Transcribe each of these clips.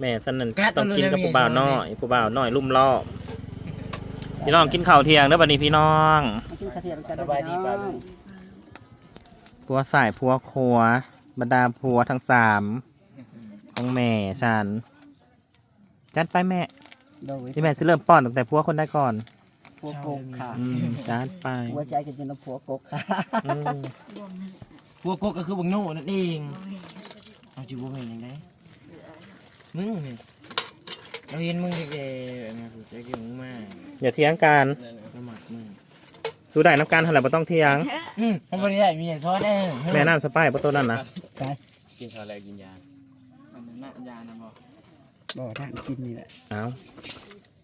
แม่สันนั่นกะต้องกินกับต้องรู้นะผู้บ่าวเมียน้อยผู้บ่าวน้อยลุ่มล่อบพี่น้องกินข้าวเที่ยงเด้อบัดนี้พี่น้องมากินกระเทียมกันสบายดีป่ะลูกผัวสายผัวครัวบรรดาผัวทั้งสามของแม่ฉันจัดไปแม่โดยที่แม่สิเริ่มป้อนตั้งแต่ผัวคนได้ก่อนผัวโกกค่ะอืมจัดไปหัวใจกันจนน้ำผัวโกกค่ะอืมพวกกกก็คือบังโน่นั่นเองเอาจิบ่แม่นยังไง มึงนี่เราเห็นมึงเด็กๆนะกูจะกินมึงมากอย่าเถียงกันละหมาดมึงสู้ได้น้ำกันเท่าไหร่บ่ต้องเถียงอืมผมบ่ได้มีซอสเองแม่น้ำสไปายประตูนั่นนะไปกินข้าวอะไรกินยาอันนั้นน่ะยานะบ่บ่นั่งกินนี่แหละเอา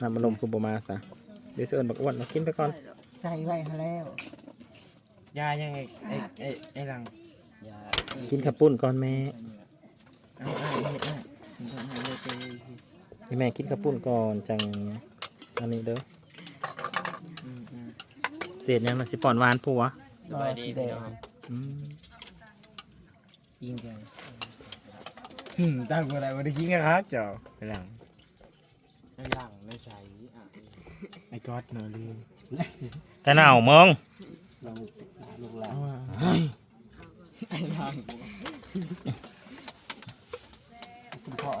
น้ำมันลมคือบ่มาซะเดี๋ยวสิเอิญบักอ้วนมากินไปก่อนใส่ไว้ให้แล้ว ยายังไงไอ้ไอ้ไอ้หลังยากินขับปุ้นก่อนแม่ เอาเอาเอาเอาผมทำ ให้เลยไปให้แม่กินขับปุ้นก่อนจังอันนี้เด้ออืมอืมเศษยังนะสิป่อนหวานผัวสบายดีพี่น้องอืมกินกันอืมตั้งกูอะไรบ่ได้กินกันครับเจ้าไอ้หลังไม่หลังไม่ใส่อะไอ้ก๊อตเนาะลืมแต่หนาวมึงลองหาลูกหลานเอาว่าไอ้หลังคุณพ่อ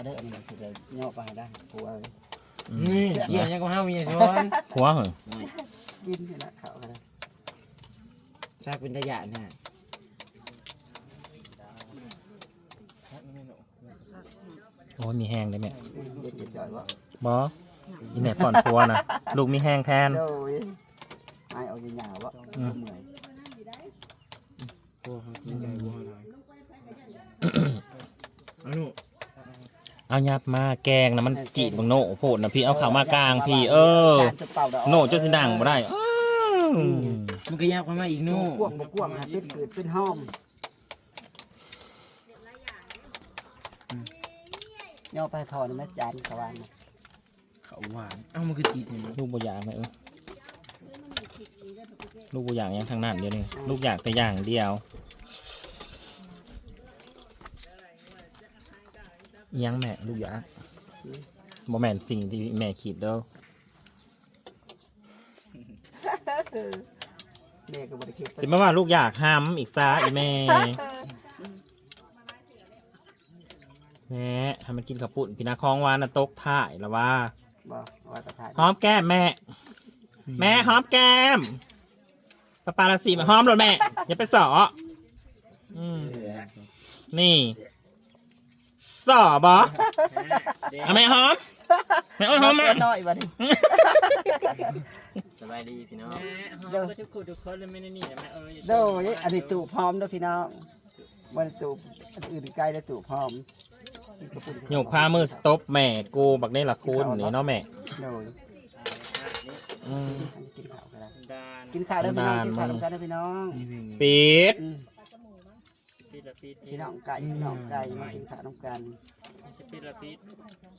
เด้ออันนี้สิได้ย่อไปให้ได้ผัวเลยนี่เกี่ยวยังก็ห้ามีสอนผัวเหรอกินนี่แหละเขากันเลยซากเป็นระยะน่ะโอ้ยมีแห้งเลยแม่เด็ดเด็ดจ่อยว่าบออีแม่ป่อนผัวนะลูกมีแห้งแทนโดยไอ้เอาอยู่หยาว่าอืมเหนื่อยโอ้เขากินได้บัวหน่อยเอาหนู เอายับมาแกงนะมันจีดบังโนโพดนะพี่เอาข่าวมากลางพี่ เออการจะเป่าดอกโนจนสิดังบ่ได้อ้าวมันก็ยากกว่ามาอีกหนูกวางบกวางหาเป็นเกิดเป็นห้อมย่อไปถอนแม่จานเขาวานน่ะเขาหวานเอ้ามันคือติดนี่ลูกบ่อยากไหมเออลูกบ่อยากหยังทางนั้นเดียวนี่ลูกอยากแต่อย่างเดียว อิหยังแม่ลูกอยากบ่แม่นสิ่งที่แม่คิดเด้อแม่ก็บริคิดสิมาว่าลูกอยากห้ามอีกซะอีแม่ แม่ให้มันกินขับปุ่นพี่นาคองวานนะตกถ่ายแล้วว่าบอกว่าจะถ่ายหอมแก้มแม่ แม่หอมแก้มปลาปลาละสีมาหอมเลยแม่ อย่าไปสออืมนี่ สอบอเอาแม่หอมแม่โอ้ยหอมแม่น้อยบัดนี้ สบายดีพี่น้องเด้อทุกคนทุกคนเลยไม่ได้นี่แม่เอ้ยโดยอันนี้ตู่พร้อมเด้อพี่น้องวันตู่อันอื่นใกล้แล้วตู่พร้อมโยกพามือสต็อปแม่กูบักได้ละคุณนี่เนาะแม่โดยอืมกินข้าวกันแล้วกินข้าวเด้อพี่น้องกินข้าวร่วมกันเด้อพี่น้องนี่เป็นปิด อืม พี่น้องไก่พี่น้องไก่มากินข้าวร่วมกัน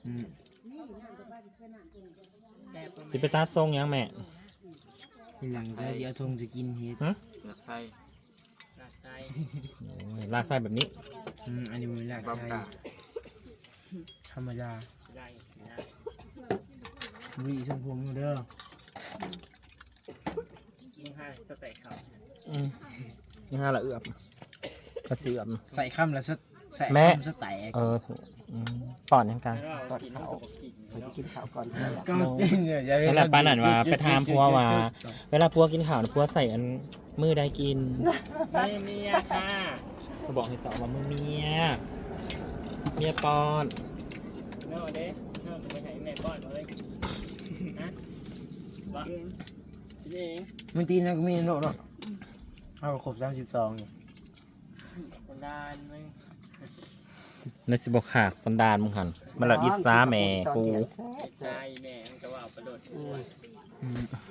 อืมสิไปตาทรงยังแม่ทีหลังจะเอาทงจะกินเฮ็ดหลักไส้โอ้ยลากไส้แบบนี้ อืมอันนี้มันหลักบ๊อบใช่กาธรรมดาบุหรี่ทรงผมอยู่เด้ออืมนี่ห้าละเอือบ กระเสียบใส่คำละสะใส่แม่คำสแต็กเออถูกอืมป่อนยังกันก่อนข้าวเดี๋ยวจะกินข้าวก่อนก็เนี่ยอย่านั่นแหละป้านั่นว่าไปถามผัวว่า เวลาพัวกินข้าวนะพัวใส่อันมือใดกินไม่เมียค่ะเขาบอกให้ตอบว่ามือเมียเมียป้อนโน่เด้โน่ไปไหนแม่ป้อนมาเลยฮะวะกินเองมันตีนแล้วก็มีโน่เนาะเอาครบสามสิบสองเนี่ยคน ดานมึงในสิบกหักสันดานมึงหันมันละอิสาแม่กูตายแม่มันก็ว่าเอาประโดดอืม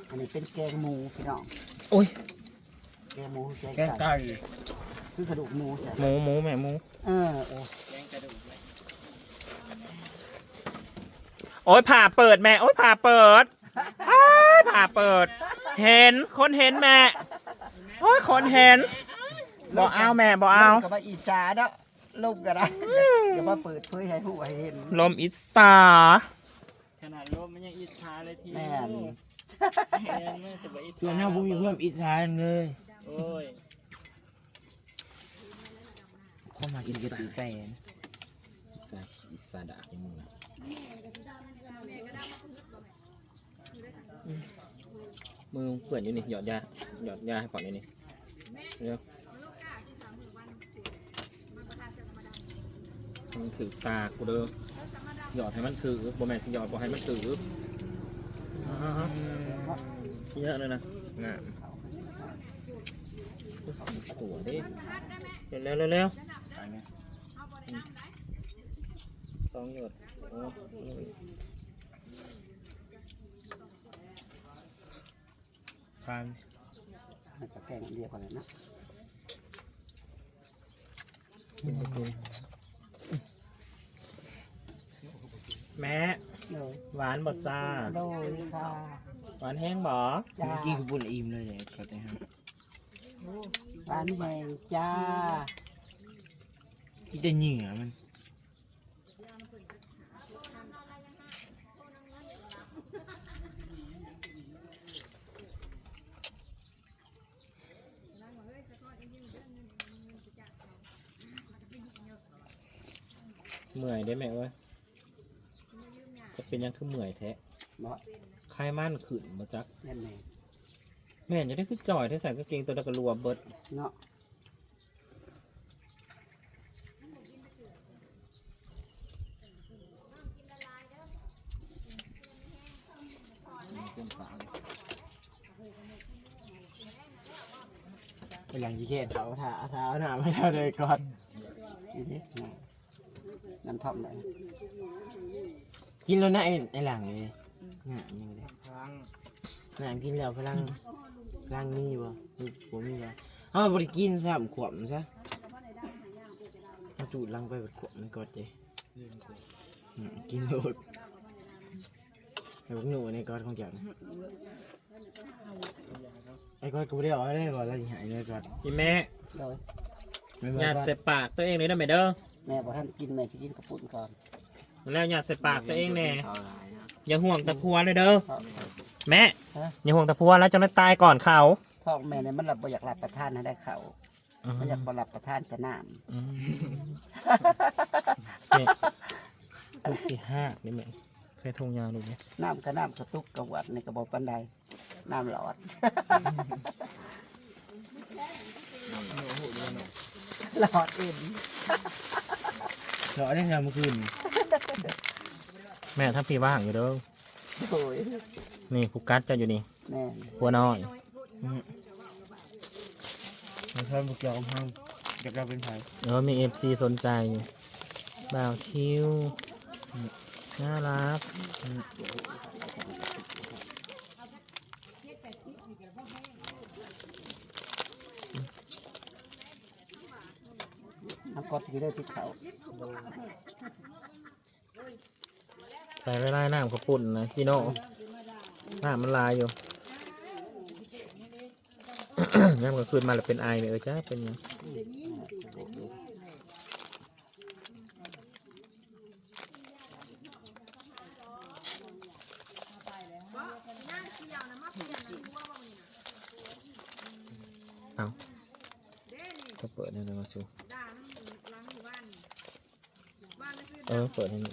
อันนี้เป็นแกงหมูพี่น้องโอ้ยแกงหมูแกงแกงไก่ไก่คือกระดูกหมูใช่หมูหมูแม่หมูเออโอ้แกงกระดูกเลยโอ้ยผ่าเปิดแม่โอ้ยผ่าเปิดอ้ายผ่าเปิด เห็นคนเห็นแม่โอ้ยคนเห็น บอกเอาแม่บอกเอา กับว่าอีสาเนาะลูกก็ได้อย่ามาเปิดเผยให้ผู้ให้เห็นลมอิสาขนาดลมมันยังอิจฉาเลยทีแม่นแม่นมันจะบ่อิจฉาส่วนหน้าบุ้มีเพิ่มอิจฉาเลยโอ้ยเข้ามากินกระตีแต่อิสาอิสาดาของมึงนะมือเปื่อนอยู่นี่หยอดยาหยอดยาให้ก่อนนี่นี่เร็ว มันถือตากูเด้อหยอดให้มันถือบ่แม่นหยอดบ่ให้มันถืออ่าฮะเยอะเลยนะงามสวยดิเร็วเร็วเร็วสองหยดโอ้ยฟังมันก็แกล้งอันเดียวกันเลยนะ แม่โดยหวานบดจ้า โดยค่ะหวานแห้งบ่จ้าเมื่อกี้คือบุญอิ่มเลยเนี่ยก็แต่ฮะร้านแหงจ้าที่จะเหงื่อมันเมื่อยได้ไหมเว้ยจะ เป็นยังคือเมื่อยแท้เนาะไข้มั่นขึ้นมาจัก แม่นแม่แม่นจะได้คือจ่อยที่ใส่กางเกงตัวตะกรัวเบิดเนาะไปหลังจีเคนเขาถ่าเท้าหน้าไม่ได้เลยก่อนนี่ดิน้ำท่อมเลย กินแล้วนะไอ้ไอ้หลังเลยหน้ายังไงครั้งหน้ากินแล้วพลังพลังมีบ่มีผมมีบ่เอาบริกินสามขวบซะมาจูดลังไปเป็นขวบมันกดเจอืมกินโลดไอ้พวกหนูในกอดของเจ้านะไอ้กอดกูไม่ได้เอาได้ก่อนแล้วสิหายเลยก่อนอีแม่โดยไม่หว่ยาดก่อนใส่ปากตัวเองเลยนะแม่เด้อแม่บอกท่านกินแม่สิกินกระปุนก่อน แล้วหยาดใส่ปากตัวเองแน่เอาหลายนะอย่าห่วงตะพัวเลยเด้อท้องแม่อย่าห่วงตะพัวแล้วจะไม่ตายก่อนเขาท้องแม่เนี่ยมันหลับบ่อยากหลับประทานให้ได้เขามันอยากบ่หลับประทานแต่น้อืมนี่ลูกที่ห้านี่แม่เคยทงยาลูกไหมำน้ำก็น้ำกระตุกกระวัดในกระบอกปันไดน้ำหลอดหลอดเอ็น เจาะได้ทำเมื่อคืนแม่ถ้าพี่ว่างอยู่เด้อโอ้ยนี่ผูกัดเจะอยู่นี่แม่หัวน้อยมันชอบบุกเกี่ยวกับห้องเดี๋ยวเราเป็นไผเออมีเอฟซีสนใจอยู่บ่าวคิวน่ารัก น้ำกดอยู่ได้ติดเขาใส่ไม่ได้น้ำกระปุ่นนะจีโน่น้ำมันลายอยู่ น้ำก็คืนมาแล้วเป็นไอเนี่ยเออจ้าเป็นหยัง เอาก็เปิดให้เลยมาชู เออ เปิดให้นี้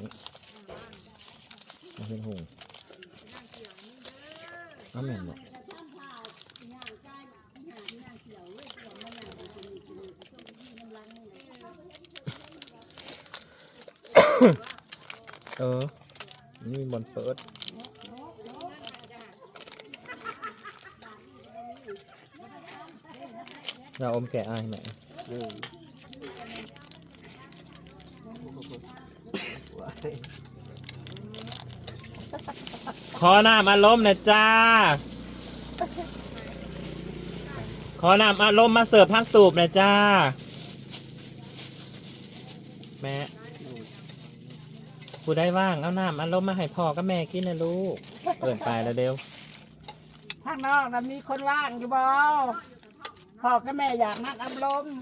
มาเป็นหงน้ำแม่นบอกเออ นี่มีบอลเปิดเราอมแกะอายไหน่อยเออ ขอน้ำอารมณ์หนะจ้า ขอน้ำอารมณ์มาเสิร์ฟพักตูบหนะจ้า แม่ผู้ได้ว่างเอาน้ำอารมณ์มาให้พ่อกับแม่กินนะลูกเปิดไปแล้วเร็วข้างนอกนะมีคนว่างอยู่บ่พ่อกับแม่อยากนัดอารมณ์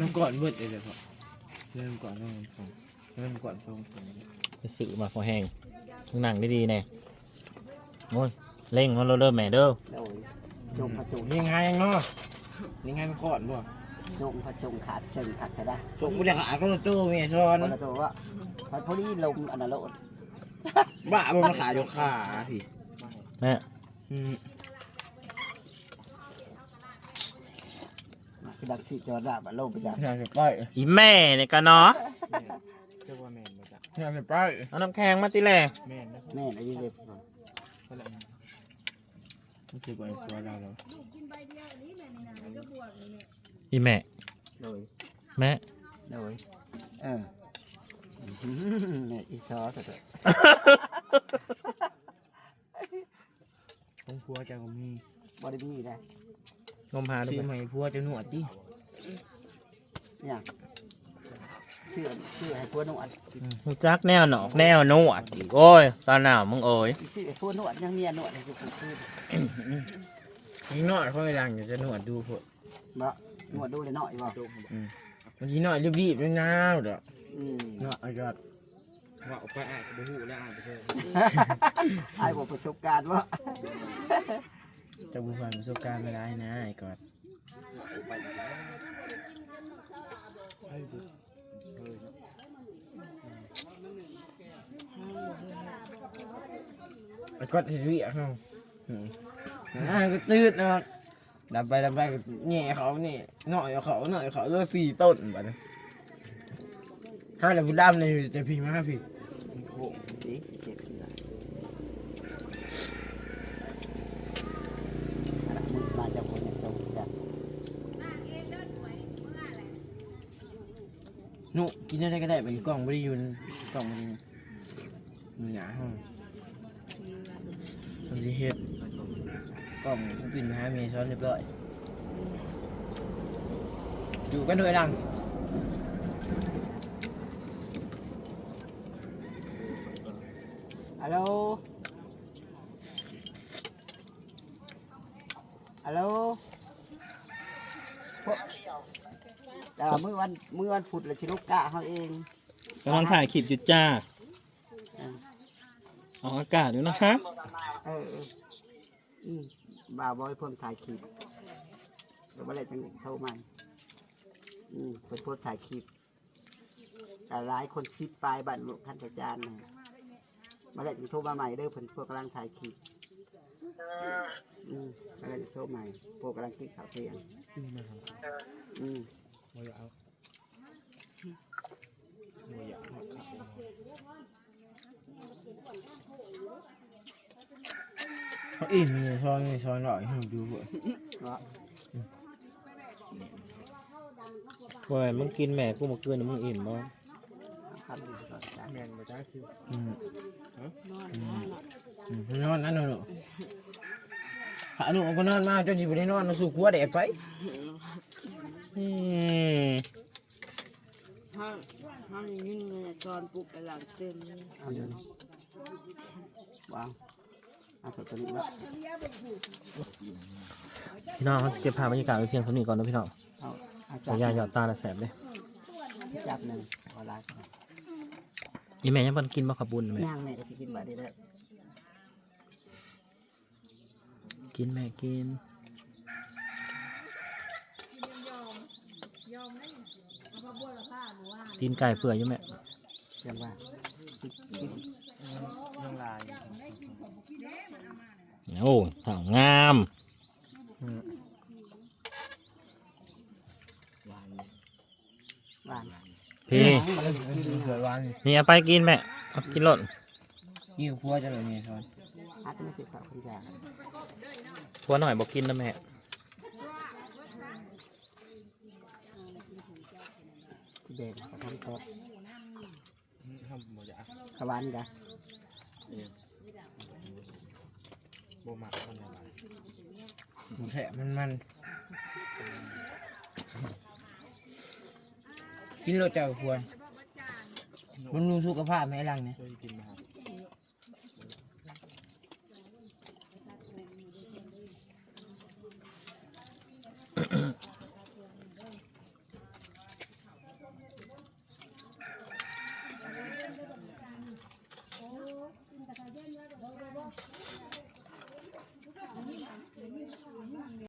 น้ำก่อนเบิดเลยเดี๋ยวพอเริ่มก่อนเริ่มก่อน เริ่มก่อนชงผมไปซื้อมาพอแห้งหนังดีๆแน่โอ้ยเร่งมันเริ่มแม่เด้อโดยชงผสมยังไงเนาะยังไงมันก่อนบ่ชงผสมขาดเชิงขาดไปได้ชงกูจะขาคนละตู้เมียซ้อนคนละตัวว่าพอพอดีลมอันนั้นโลดบ้าบ่มาขายอยู่ขาพี่แม่ อืม คือ ดักสิจอดาบโลมไปจังอยากจะไปอีแม่เนี่ยกันเนาะเจ้าว่าแม่นบ่จ้ะอยากจะไปเอาน้ำแข็งมาติแหล่แม่นนะแม่อายุเด็กเท่าไหร่มันคือไปตัวเราแล้วอีแม่โดยแม่โดยเออเนี่ยอีซอสเถอะของพัวเจ้าก็มีบอดี้บีได้ งมหาดูซื้อไหมใหม่พัวจะหนวดดิเนี่ยเชื่อเชื่อให้พวกนวดรู้จักแนวหนอกแนวนวดอีกโอ้ยตอนหนาวมึงเอ๋ยเชื่อให้พวกนวดยังเมียนวดให้กูคือยิงหน่อยเขาไปดังอยากจะหนวดดูพวกบ่นวดดูเลยหน่อยบ่มันยิงหน่อยรีบๆด้วยนะเด้ออืมหนวดเอาจอดว่าเอาไปอ่านบ่ฮู้แล้วอ่านไปเถอะไอ้บอกประสบการณ์ว่า จะบุผ่านประสบการณ์ไม่ได้นะไอ้กอดไอ้กอดเห็นวิ่งเขาอ่าก็ตืดนะดับไปดับไปแง่เขานี่หน่อยเขาหน่อยเขาเลือกสี่ต้นบัดนี้ถ้าเราพูดด้ามเลยจะพิงมากพี่สิสิเจ็บสิล่ะอันนั้นมึงมาจากคนเนี่ยตรงจ้ะ ห นุกินอะไรก็ได้เป็นกล่องไม่ได้อยืนกล่องมันมีหนาห้องสวัสดีเฮ็ดกล่องผู้ปิ่นมาหาเมียซ้อนเรียบร้อยอยู่กันด้วยดังฮัลโหล ฮัลโหลพว แต่ว่ามื้อวันมื้อวันพุธเลยชิลูกกะเขาเองกำลังถ่ายคลิปอยู่จ้าเออออกอากาศอยู่นะคะเออเอออืมบ่าวบอยเพิ่มถ่ายคลิปเดี๋ยววันไหนจังโทรมาอืมเพิ่นโพสต์ถ่ายคลิปแต่หลายคนคลิปปลายบัตรหลวงท่านอาจารย์นะมาแล้วจึงโทรมาใหม่เด้อเพิ่นพวกกำลังถ่ายคลิปอืมมาแล้วจึงโทรใหม่พวกกำลังกินข้าวเที่ยงอืม บ่อยากเอาบ่อยากเอาข้าวเขาอิ่มมีซ้อนมีซ้อนหน่อยให้ดูบ่ก็โอ้ยมึงกินแม่กูมาเกินมึงอิ่มบ่ทำดีก่อนจ้ะแม่นบ่จ้ะคืออืมอืมอืมนอนนั่นหนูถ้าหนูก็นอนมาจนสิบ่ได้นอนมาสู่ครัวแดดไป อืมห้ามห้ามยิงเลยตอนปลุกไปหลังเต็มเลยเอาเดี๋ยวนะวางเอาตัวนี้ละพี่น้องเขาจะเก็บภาพบรรยากาศไว้เพียงเท่านี้ก่อนนะพี่น้องเอาเอาใส่ยาหยอดตาละแสบเลยจับหนึ่งเอาลายอีแม่ยังบันกินบ่ขับบุญแม่นางแม่ก็จะกินบาดได้แล้วกินแม่กิน ตีนไก่เปื่อยอยู่แม่เชื่อว่ากินกินยังลายโอ้ยถ่างงามหวานหวานพี่เกิดวันนี่เอาไปกินแม่เอากินรถยิ่งครัวจะเลยเนี่ยซ้อนฮัทไม่ติดกับคุณยายพัวหน่อยบอกกินนะแม่ ที่เด่นกับทั้งโต๊ะทำบ่อยากขวานกะบ่มักมันอะไรแฉะมันมันกินรสเจ้าควรมันรู้สุขภาพไหมลังเนี่ยเคยกินไหมค